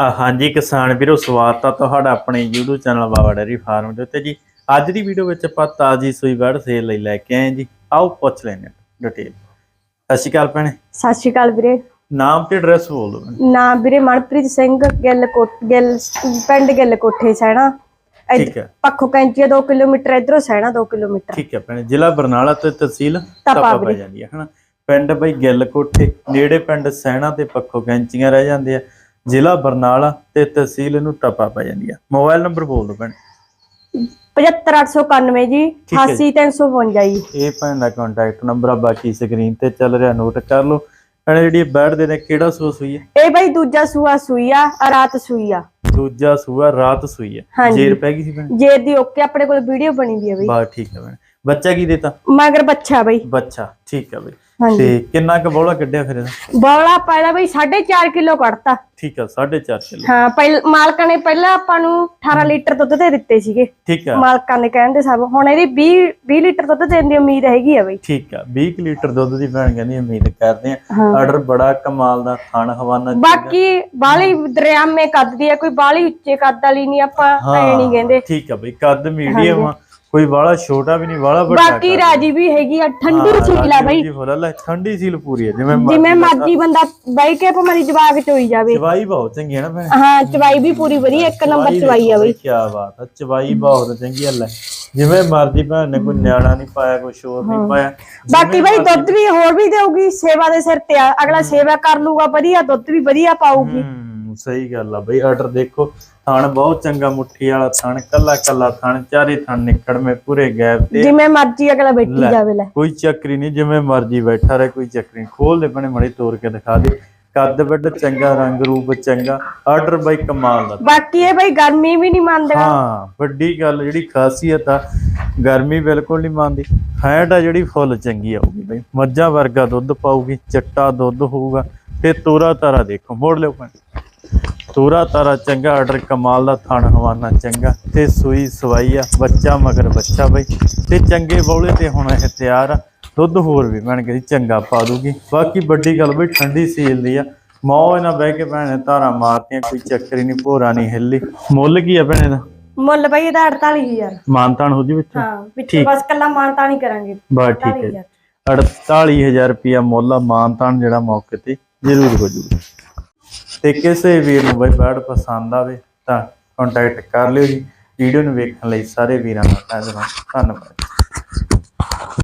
ਹਾਂਜੀ ਕਿਸਾਨ ਵੀਰੋ ਸਵਾਗਤ ਆ ਤੁਹਾਡਾ ਆਪਣੇ YouTube channel Baba dairy farm ਦੇ ਉੱਤੇ ਜੀ। ਅੱਜ ਦੀ ਵੀਡੀਓ ਵਿੱਚ ਆਪਾਂ ਤਾਜੀ ਸੂਈ ਵੜ ਸੇਲ ਲਈ ਲੈ ਕੇ ਆਏ ਜੀ। ਆਓ ਪੁੱਛ ਲੈਂਦੇ ਡਿਟੇਲ ਸਤਿ ਸ਼੍ਰੀ ਅਕਾਲ ਭੈਣੇ। ਸਤਿ ਸ਼੍ਰੀ ਅਕਾਲ ਵੀਰੇ। ਨਾਮ ਤੇ ਐਡਰੈਸ ਬੋਲ ਦਿਓ। ਨਾਮ ਵੀਰੇ ਮਨਪ੍ਰੀਤ ਸਿੰਘ ਗਿੱਲ ਕੋਟ ਗਿੱਲ ਪਿੰਡ ਗਿੱਲ ਕੋਠੇ ਸੈਣਾ। ਠੀਕ ਹੈ। ਪੱਖੋ ਕੈਂਚੀ 2 ਕਿਲੋਮੀਟਰ ਇਧਰੋਂ ਸੈਣਾ 2 ਕਿਲੋਮੀਟਰ। ਠੀਕ ਹੈ ਭੈਣੇ ਜ਼ਿਲ੍ਹਾ ਬਰਨਾਲਾ ਤੇ ਤਹਿਸੀਲ ਤਪਾ ਪੈ। ਜਾਂਦੀ ਹੈ ਹਨਾ ਪਿੰਡ ਬਈ ਗਿੱਲ ਕੋਠੇ ਨੇੜੇ ਪਿੰਡ ਸੈਣਾ ਤੇ ਪੱਖੋ ਕੈਂਚੀਆਂ ਰਹਿ ਜਾਂਦੇ ਆ ਜ਼ਿਲ੍ਹਾ ਬਰਨਾਲਾ ਤੇ ਤਹਿਸੀਲ ਇਹਨੂੰ ਟਪਾ ਪੈ ਜਾਂਦੀ ਆ ਮੋਬਾਈਲ ਨੰਬਰ ਬੋਲ ਦਿਓ ਭੈਣੇ। 75891 ਜੀ ਠੀਕ ਹੈ ਜੀ। 88352 ਜੀ। ਇਹ ਭੈਣ ਦਾ ਕੰਟੈਕਟ ਨੰਬਰ ਆ ਬਾਕੀ ਸਕਰੀਨ ਤੇ ਚੱਲ ਰਿਹਾ ਨੋਟ ਕਰ ਲਓ। ਭੈਣੇ ਜਿਹੜੀ ਬੈਡ ਦੇ ਨੇ ਕਿਹੜਾ ਸੂਆ ਸੂਈ ਹੈ ਇਹ ਬਾਈ ਦੂਜਾ ਸੂਆ ਸੂਈ ਆ ਆ ਰਾਤ ਸੂਈ ਆ। ਦੂਜਾ ਸੂਆ ਰਾਤ ਸੂਈ ਹੈ ਹਾਂਜੀ। ਜੇਰ ਪੈ ਗਈ ਸੀ ਭੈਣ? ਜੇ ਦੀ ਓਕੇ ਆਪਣੇ ਕੋਲ ਵੀਡੀਓ ਬਣੀ ਵੀ ਆ ਬਈ। ਬਾ ਠੀਕ ਹੈ ਭੈਣ। ਬੱਚਾ ਕੀ ਦਿੱਤਾ? ਮਗਰ ਬੱਚਾ ਬਈ। ਬੱਚਾ ਠੀਕ ਹੈ ਬਈ। ਤੇ ਕਿੰਨਾ ਕੁ ਬੋਲਾ ਕੱਢਿਆ ਫਿਰ ਇਹਦਾ? ਬੌਲਾ ਪਹਿਲਾਂ ਬਈ 4.5 ਕਿਲੋ ਕੱਢਤਾ। ਠੀਕ ਹੈ 4.5 ਕਿਲੋ। ਹਾਂ ਪਹਿਲ ਮਾਲਕਾਂ ਨੇ ਪਹਿਲਾਂ ਆਪਾਂ ਨੂੰ 18 ਲੀਟਰ ਦੁੱਧ ਦੇ ਦਿੱਤੇ ਸੀਗੇ। ਠੀਕ ਹੈ ਮਾਲਕਾਂ ਦੇ ਕਹਿਣ ਦੇ ਸਭ ਹੁਣ ਇਹਦੀ 20 20 ਲੀਟਰ ਦੁੱਧ ਦੇਣ ਦੀ ਉਮੀਦ ਹੈਗੀ ਆ ਬਈ। ਠੀਕ ਹੈ 20 ਕੁ ਲੀਟਰ ਦੁੱਧ ਦੀ ਭੈਣ ਕਹਿੰਦੀ ਉਮੀਦ ਕਰਦੇ ਆ। ਆਰਡਰ ਬੜਾ ਕਮਾਲ ਦਾ ਖਾਣ ਹਵਾਨਾ ਬਾਕੀ ਬਾਲੀ ਦਰਿਆਮੇ ਕੱਦ ਦੀ ਆ ਕੋਈ ਬਾਲੀ ਉੱਚੇ ਕੱਦ ਵਾਲੀ ਨਹੀਂ ਆਪਾਂ ਐ ਨਹੀਂ ਕਹਿੰਦੇ। ਠੀਕ ਹੈ ਬਈ ਕੱਦ ਮੀਡੀਅਮ ਆ। ਕੋਈ ਬਾਲਾ ਛੋਟਾ ਵੀ ਨਹੀਂ ਬਾਲਾ ਵੱਡਾ ਬਾਕੀ ਰਾਜੀ ਵੀ ਹੈਗੀ ਆ ਠੰਡੀ ਸੀਲ ਆ ਬਈ। ਜੀ ਫੁੱਲ ਲੈ ਠੰਡੀ ਸੀਲ ਪੂਰੀ ਹੈ ਜਿਵੇਂ ਜਿਵੇਂ ਮਰਜ਼ੀ ਬੰਦਾ ਬਾਈ ਕੇ ਭਾਵੇਂ ਜਵਾਕ ਚੋਈ ਜਾਵੇ। ਚਵਾਈ ਬਹੁਤ ਚੰਗੀ ਹੈ ਨਾ ਭੈਣ। ਹਾਂ ਚਵਾਈ ਵੀ ਪੂਰੀ ਵਧੀਆ ਇੱਕ ਨੰਬਰ ਚਵਾਈ ਆ ਬਈ। ਕੀ ਬਾਤ ਹੈ ਚਵਾਈ ਬਹੁਤ ਚੰਗੀ ਹੈ ਲੈ ਜਿਵੇਂ ਮਰਜ਼ੀ ਭੈਣ ਨੇ ਕੋਈ ਨਿਆਣਾ ਨਹੀਂ ਪਾਇਆ ਕੋਈ ਸ਼ੋਰ ਨਹੀਂ ਪਾਇਆ। ਬਾਕੀ ਬਈ ਦੁੱਧ ਵੀ ਹੋਰ ਵੀ ਦੇਊਗੀ ਸੇਵਾ ਦੇ ਸਿਰ ਤੇ ਆ ਅਗਲਾ ਸੇਵਾ ਕਰ ਲੂਗਾ ਵਧੀਆ ਦੁੱਧ ਵੀ ਵਧੀਆ ਪਾਊਗੀ। ਸਹੀ ਗੱਲ ਆ ਬਈ। ਆਰਡਰ ਦੇਖੋ ਥਣ ਬਹੁਤ ਚੰਗਾ ਮੁੱਠੀ ਵਾਲਾ ਥਣ ਕੱਲਾ ਕੱਲਾ ਥਣ ਚਾਰੇ ਥਣ ਨਿਕੜਵੇਂ ਪੂਰੇ ਗੈਪ ਤੇ। ਜਿਵੇਂ ਮਰਜ਼ੀ ਅਗਲਾ ਬੈਠੀ। ਜਾਵੇ ਲੈ। ਕੋਈ ਚੱਕਰੀ ਨਹੀਂ ਜਿਵੇਂ ਮਰਜ਼ੀ ਬੈਠਾ ਰਹੇ ਕੋਈ ਚੱਕਰੀ ਖੋਲ ਦੇ ਬਣੇ ਮੜੀ ਤੋੜ ਕੇ ਦਿਖਾ ਦੇ। ਕੱਦ ਵੱਡ ਚੰਗਾ ਰੰਗ ਰੂਪ ਚੰਗਾ। ਆਰਡਰ ਬਾਈ ਕਮਾਲ ਦਾ। ਬਾਕੀ ਇਹ ਬਈ ਗਰਮੀ ਵੀ ਨਹੀਂ ਮੰਨਦਾ। ਹਾਂ ਵੱਡੀ ਗੱਲ ਜਿਹੜੀ ਖਾਸੀਅਤ ਆ ਗਰਮੀ ਬਿਲਕੁਲ ਨਹੀਂ ਮੰਨਦੀ। ਫੈਟ ਆ ਜਿਹੜੀ ਫੁੱਲ ਚੰਗੀ ਆਊਗੀ ਬਈ। ਮੱਝਾਂ ਵਰਗਾ ਦੁੱਧ ਪਾਊਗੀ ਚਿੱਟਾ ਦੁੱਧ ਹੋਊਗਾ ਤੇ ਤੋਰਾ ਤਾਰਾ ਦੇਖੋ। ਮੋੜ ਲਿਓ ਭੈਣ। ਤੋਰਾ ਤਾਰਾ ਚੰਗਾ ਆਰਡਰ ਕਮਾਲ ਦਾ ਥਣ ਹਵਾਨਾ ਚੰਗਾ। ਤੇ ਸੂਈ ਸਵਾਈ ਆ ਬੱਚਾ ਮਗਰ ਬੱਚਾ ਬਈ। ਤੇ ਚੰਗੇ ਬੌਲੇ ਤੇ ਹੁਣ ਇਹ ਤਿਆਰ ਆ। ਦੁੱਧ ਹੋਰ ਵੀ ਬਣ ਗਈ ਚੰਗਾ ਪਾ ਦੂਗੀ। ਬਾਕੀ ਵੱਡੀ ਗੱਲ ਬਈ ਠੰਡੀ ਸੀਲ ਦੀ ਆ। ਮੌਜ ਨਾਲ ਬਹਿ ਕੇ ਭੈਣੇ ਧਾਰਾਂ ਮਾਰਤੀਆਂ ਕੋਈ ਚੱਕਰ ਹੀ ਨਹੀਂ ਭੋਰਾ ਨਹੀਂ ਹਿੱਲੀ। ਮੁੱਲ ਕੀ ਆ ਭੈਣੇ ਦਾ? ਮੁੱਲ ਬਈ ਇਹਦਾ 48000 ਮਾਨਤਾਨ ਹੋ ਜੀ ਵਿੱਚ? ਹਾਂ ਪਿੱਛੇ ਬਸ ਕੱਲਾ ਮਾਨਤਾ ਨਹੀਂ ਕਰਾਂਗੇ। ਬਸ ਠੀਕ ਹੈ। 48000 ਰੁਪਿਆ ਮੁੱਲ ਆ ਮਾਨਤਾਨ ਜਿਹੜਾ ਮੌਕੇ ਤੇ ਜ਼ਰੂਰ ਹੋ ਜੂਗਾ। ਤੇ ਕਿਸੇ ਵੀਰ ਨੂੰ ਬਈ ਬਰਡ ਪਸੰਦ ਆਵੇ ਤਾਂ ਕੰਟੈਕਟ ਕਰ ਲਿਓ ਜੀ। ਵੀਡੀਓ ਨੂੰ ਵੇਖਣ ਲਈ ਸਾਰੇ ਵੀਰਾਂ ਦਾ ਧੰਨਵਾਦ। ਧੰਨਵਾਦ।